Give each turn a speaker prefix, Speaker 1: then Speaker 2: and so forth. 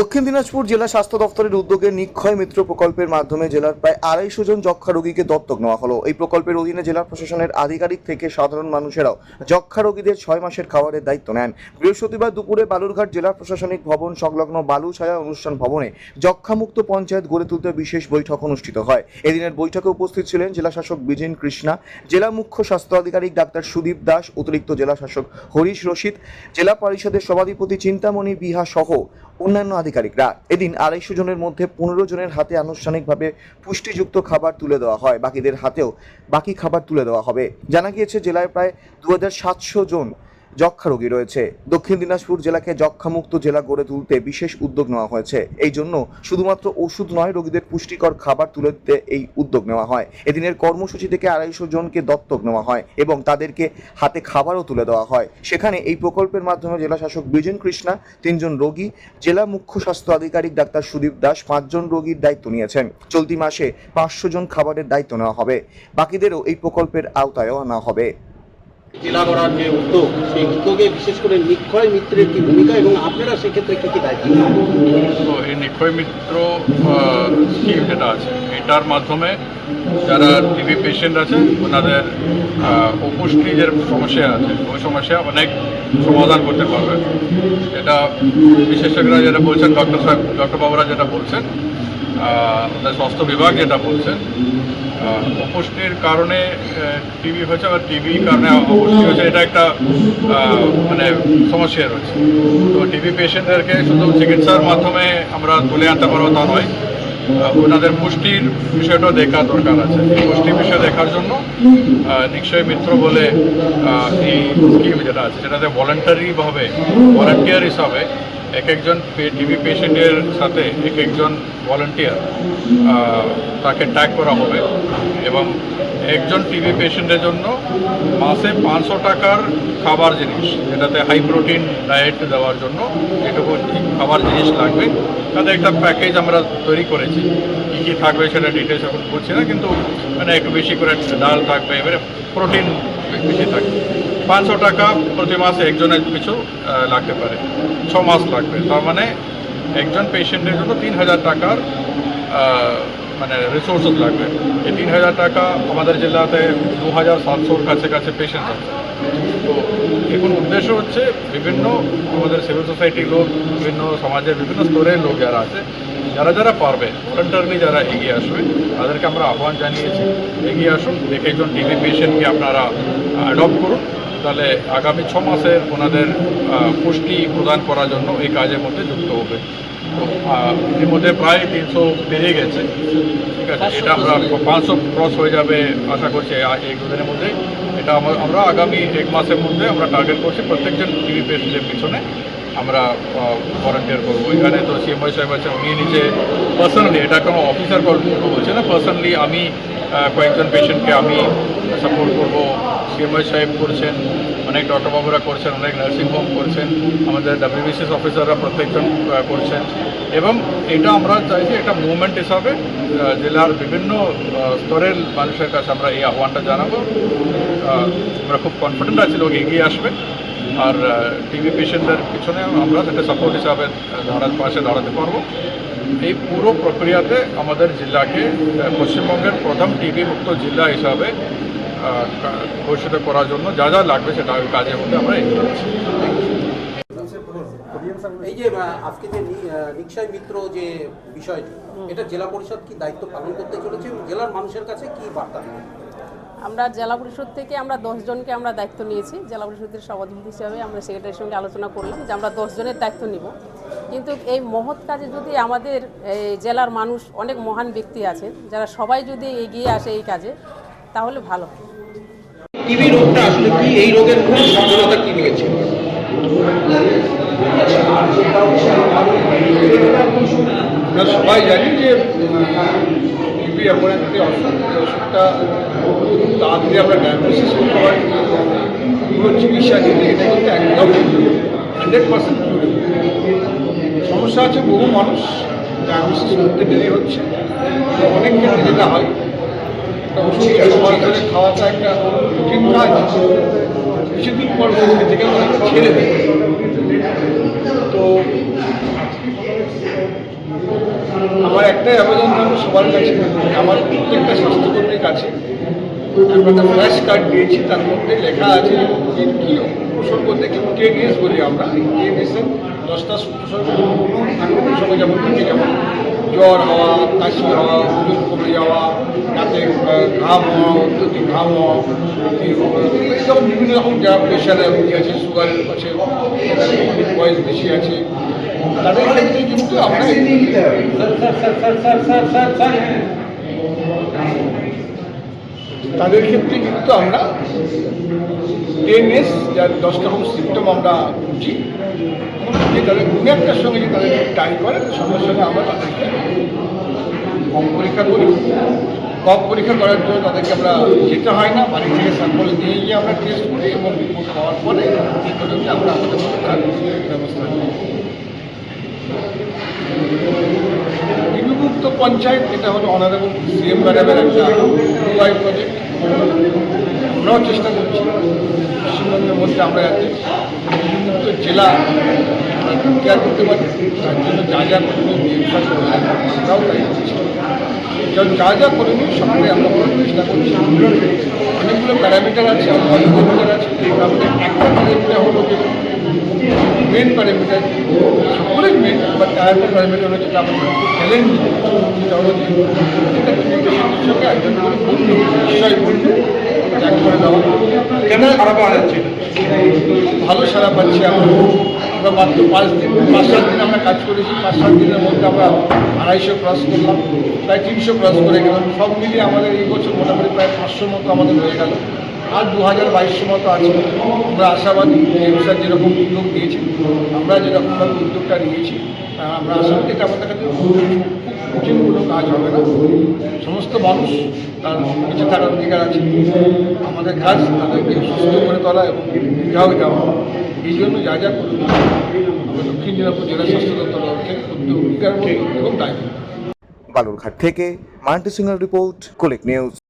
Speaker 1: দক্ষিণ দিনাজপুর জেলা স্বাস্থ্য দপ্তরের উদ্যোগে নিক্ষয় মিত্র প্রকল্পের মাধ্যমে জেলার প্রায় আড়াইশো জন যক্ষা রোগীকে দত্তক নেওয়া হলো। এই প্রকল্পের অধীনে জেলা প্রশাসনের আধিকারিক থেকে সাধারণ মানুষেরাও যক্ষা রোগীদের ছয় মাসের খাবারের দায়িত্ব নেন। বৃহস্পতিবার দুপুরে বালুরঘাট জেলা প্রশাসনিক ভবন সংলগ্ন বালুছায়া অনুষ্ঠান ভবনে যক্ষামুক্ত পঞ্চায়েত গড়ে তুলতে বিশেষ বৈঠক অনুষ্ঠিত হয়। এদিনের বৈঠকে উপস্থিত ছিলেন জেলা শাসক বিজেন কৃষ্ণা, জেলা মুখ্য স্বাস্থ্য আধিকারিক ডাক্তার সুদীপ দাস, অতিরিক্ত জেলা শাসক হরিশ রশিদ, জেলা পরিষদের সভাধিপতি চিন্তামণি বিহা সহ অন্যান্য আধিকারিকরা। এদিন আড়াইশো জনের মধ্যে পনেরো জনের হাতে আনুষ্ঠানিকভাবে পুষ্টিযুক্ত খাবার তুলে দেওয়া হয়। বাকিদের হাতেও বাকি খাবার তুলে দেওয়া হবে। জানা গিয়েছে, জেলায় প্রায় দু জন যক্ষা রোগী রয়েছে। দক্ষিণ দিনাজপুর জেলাকে যক্ষামুক্ত জেলা গড়ে তুলতে বিশেষ উদ্যোগ নেওয়া হয়েছে। এই জন্য শুধুমাত্র ওষুধ নয়, রোগীদের পুষ্টিকর খাবার তুলে দিতে এই উদ্যোগ নেওয়া হয়। এদিনের কর্মসূচি থেকে আড়াইশো জনকে দত্তক নেওয়া হয় এবং তাদেরকে হাতে খাবারও তুলে দেওয়া হয়। সেখানে এই প্রকল্পের মাধ্যমে জেলা শাসক বিজেন কৃষ্ণা, তিনজন রোগী, জেলা মুখ্য স্বাস্থ্য আধিকারিক ডাক্তার সুদীপ দাস পাঁচজন রোগীর দায়িত্ব নিয়েছেন। চলতি মাসে পাঁচশো জন খাবারের দায়িত্ব নেওয়া হবে। বাকিদেরও এই প্রকল্পের আওতায়ও আনা হবে।
Speaker 2: জেলা করার যে উদ্যোগ, সেই উদ্যোগে বিশেষ করে নিক্ষয় মিত্রের কি ভূমিকা এবং আপনারা সেক্ষেত্রে কি কি দায়িত্ব
Speaker 3: তো এই নিক্ষয় মিত্র স্কিম যেটা আছে? এটার মাধ্যমে যারা টিবি পেশেন্ট আছে, ওনাদের অপুষ্টি যে সমস্যা আছে, ওই সমস্যা অনেক সমাধান করতে পারবে। এটা বিশেষজ্ঞরা যেটা বলছেন ডক্টর সাহেব ডক্টর বাবুরা যেটা বলছেন স্বাস্থ্য বিভাগ যেটা বলছেন অপুষ্টির কারণে টিবি হয়েছে বা টিবি কারণে অপুষ্টি হয়েছে, এটা একটা মানে সমস্যা রয়েছে। তো টিবি পেশেন্টদেরকে শুধু চিকিৎসার মাধ্যমে আমরা তুলে আনতে পারব তা নয় ওনাদের পুষ্টির বিষয়টাও দেখা দরকার আছে। এই পুষ্টির বিষয় দেখার জন্য নিশ্চয় মিত্র বলে এই স্কিম যেটা আছে, সেটাতে ভলেন্টারিভাবে ভলেন্টিয়ার হিসাবে এক একজন টিবি পেশেন্টের সাথে এক একজন ভলেন্টিয়ার তাকে ট্যাগ করা হবে এবং একজন টিবি পেশেন্টের জন্য মাসে পাঁচশো টাকার খাবার জিনিস, যেটাতে হাই প্রোটিন ডায়েট দেওয়ার জন্য যেটুকু খাবার জিনিস লাগবে, তাতে একটা প্যাকেজ আমরা তৈরি করেছি। কী কী থাকবে সেটা ডিটেলস এখন বলছি না, কিন্তু মানে একটু বেশি করে ডাল থাকবে, এবারে প্রোটিন বেশি থাকবে। পাঁচশো টাকা প্রতি মাসে একজনের পিছু লাগতে পারে। ছ মাস লাগবে। তার মানে একজন পেশেন্টের জন্য তিন হাজার টাকার মানে রিসোর্সেস লাগবে। এই তিন হাজার টাকা আমাদের জেলাতে দু হাজার সাতশোর কাছে কাছে পেশেন্ট আছে। তো এখন উদ্দেশ্য হচ্ছে বিভিন্ন আমাদের সিভিল সোসাইটির লোক, বিভিন্ন সমাজের বিভিন্ন স্তরের লোক যারা আছে, যারা যারা পারবে ভলেন্টারলি যারা এগিয়ে আসবে, তাদেরকে আমরা আহ্বান জানিয়েছি। এগিয়ে আসুন এক একজন টিবি পেশেন্টকে আপনারা অ্যাডপ্ট করুন। তাহলে আগামী ছ মাসের ওনাদের পুষ্টি প্রদান করার জন্য এই কাজের মধ্যে যুক্ত হবে। তো আহ, এর মধ্যে প্রায় তিনশো বেড়ে গেছে। ঠিক আছে এটা আমরা পাঁচশো ক্রস হয়ে যাবে আশা করছি এই দুদিনের মধ্যে। এটা আমরা আমরা আগামী এক মাসের মধ্যে আমরা টার্গেট করছি প্রত্যেকজন টিভি পেশেন্টের পিছনে। আমরা ভলেন্টিয়ার করব। এখানে তো সিএমআই সাহেব আছে উনি নিজে পার্সোনালি এটা কোনো অফিসার বলছে না পার্সোনালি আমি কয়েকজন পেশেন্টকে আমি সাপোর্ট করব। সিএমআই সাহেব করছেন, অনেক ডক্টর বাবুরা করছেন, অনেক নার্সিং হোম করছেন, আমাদের ডাব্লিউবিসিএস অফিসাররা প্রত্যেকজন করছেন। এবং এটা আমরা চাইছি একটা মুভমেন্ট হিসাবে জেলার বিভিন্ন স্তরের মানুষের কাছে আমরা এই আহ্বানটা জানাব। আমরা খুব কনফিডেন্ট আছি লোক এগিয়ে আসবে। আর টিভি পেশেন্টদের পিছনে আমরা একটা সাপোর্ট হিসাবে দাঁড়ার পাশে দাঁড়াতে পারব। এই পুরো প্রক্রিয়াতে আমাদের জেলাকে পশ্চিমবঙ্গের প্রথম টিবি মুক্ত জেলা হিসাবে আহ, ঘোষিত করার জন্য যা যা লাগবে সেটা ওই কাজের মধ্যে আমরা এগিয়ে যাচ্ছি
Speaker 2: এই যে আজকে যে রিক্সায় নিক্ষয় মিত্র যে বিষয়টি এটা জেলা পরিষদ কি দায়িত্ব পালন করতে চলেছে এবং জেলার মানুষের কাছে কি বার্তা?
Speaker 4: আমরা জেলা পরিষদ থেকে আমরা জনকে আমরা দায়িত্ব নিয়েছি। জেলা পরিষদের সভাধিপতি হিসাবে আমরা সেক্রেটারির সঙ্গে আলোচনা করলাম যে আমরা জনের দায়িত্ব নিব। কিন্তু এই মহৎ কাজে যদি আমাদের জেলার মানুষ অনেক মহান ব্যক্তি আছেন, যারা সবাই যদি এগিয়ে আসে এই কাজে, তাহলে ভালো।
Speaker 5: সবাই জানি যে টিবি এমন একটি অসুখ ওষুধটা খুব তাড়াতাড়ি আমরা ডায়াগনোসিস করতে পারি। পুরো চিকিৎসা নিতে এটা কিন্তু একদম হান্ড্রেড পার্সেন্ট সমস্যা আছে বহু মানুষ ডায়াগনোসিস করতে দেরি হচ্ছে। অনেক ক্ষেত্রে যেটা হয় ওষুধ খাওয়াটা একটা কঠিন কাজ। কিছুদিন পর থেকে ছেড়ে দেয়। তো আমার একটাই আবেদন থাকবে সবার কাছে আমার প্রত্যেকটা স্বাস্থ্যকর্মীর কাছে। একটা ফ্ল্যাশ কার্ড দিয়েছি তার মধ্যে লেখা আছে যে কী উপসর্গ দেখে টেনিস বলি আমরা। টেনিসের দশটা উপসর্গ কোনো উপসর্গ যেমন থাকে যেমন জ্বর হওয়া কাশি হওয়া ওজন কমে যাওয়া আহ, ঘাম হওয়া অত্যধিক ঘাম হওয়া এই যেমন বিভিন্ন রকম যারা প্রেশারে রোগী আছে সুগারের আছে বয়স বেশি আছে তাদের ক্ষেত্রে কিন্তু আমরা তাদের আমরা টেন এস যার দশ রকম সিমটম আমরা বুঝি যে তাদের কোনো একটার সঙ্গে যে তাদের টাই করে সঙ্গে সঙ্গে আমরা তাদেরকে কম পরীক্ষা করি। কম পরীক্ষা করার জন্য তাদেরকে আমরা যেতে হয় না, বাড়ি থেকে স্যাম্পল নিয়ে গিয়ে আমরা টেস্ট করি এবং রিপোর্ট পাওয়ার পরে আমরা আমাদের ব্যবস্থা করি বিভক্ত পঞ্চায়েত, এটা হলো অনারেবল সিএম ম্যাডামের একটা ইউআই প্রজেক্ট আমরাও চেষ্টা করছি। পশ্চিমবঙ্গের মধ্যে আমরা যাতে বিভক্ত জেলা কেয়ার করতে পারি, তার জন্য যা যা করণীয় আমরাও তাই করছি। যা- যা করণীয় সবটাই আমরা করার চেষ্টা করছি। অনেকগুলো প্যারামিটার আছে অনেক প্যারামিটার আছে তার একটা হলো মেন প্যারামিটার সকলের মেন বা আরেকটা প্যারামিটার হলো যেটা আমাদের চ্যালেঞ্জ সেটা হলো যে প্রত্যেকটা কমিউনিকেশনের সঙ্গে একজন বন্ধু বিষয় বন্ধু ত্যাগ করে দেওয়া।
Speaker 2: কেন পাওয়া যাচ্ছে?
Speaker 5: ভালো সারা পাচ্ছি আমরা। আমরা মাত্র পাঁচ দিন, পাঁচ সাত দিন আমরা কাজ করেছি, পাঁচ সাত দিনের মধ্যে আমরা আড়াইশো ক্রস করলাম, প্রায় তিনশো ক্রস করে গেলাম। সব মিলিয়ে আমাদের এই বছর মোটামুটি প্রায় পাঁচশো মতো আমাদের হয়ে গেল। আর দু হাজার বাইশশো মতো আছে আমরা আশাবাদী এমসার যেরকম উদ্যোগ নিয়েছি, আমরা যেরকমভাবে উদ্যোগটা নিয়েছি আমরা আশাবাদী এটা আমাদের কাছে কঠিন কোনো কাজ হবে না। সমস্ত মানুষ তার বেঁচে থাকার অধিকার আছে। আমাদের কাজ তাদেরকে সুস্থ করে তোলা এবং দীর্ঘাও যাওয়া। এই জন্য যা যা করুন আমরা দক্ষিণ দিনাজপুর জেলা স্বাস্থ্য দপ্তর প্রত্যেক এবং দায়িত্ব।
Speaker 1: বালুরঘাট থেকে মান্টি সিংহের রিপোর্ট, কোলেক নিউজ।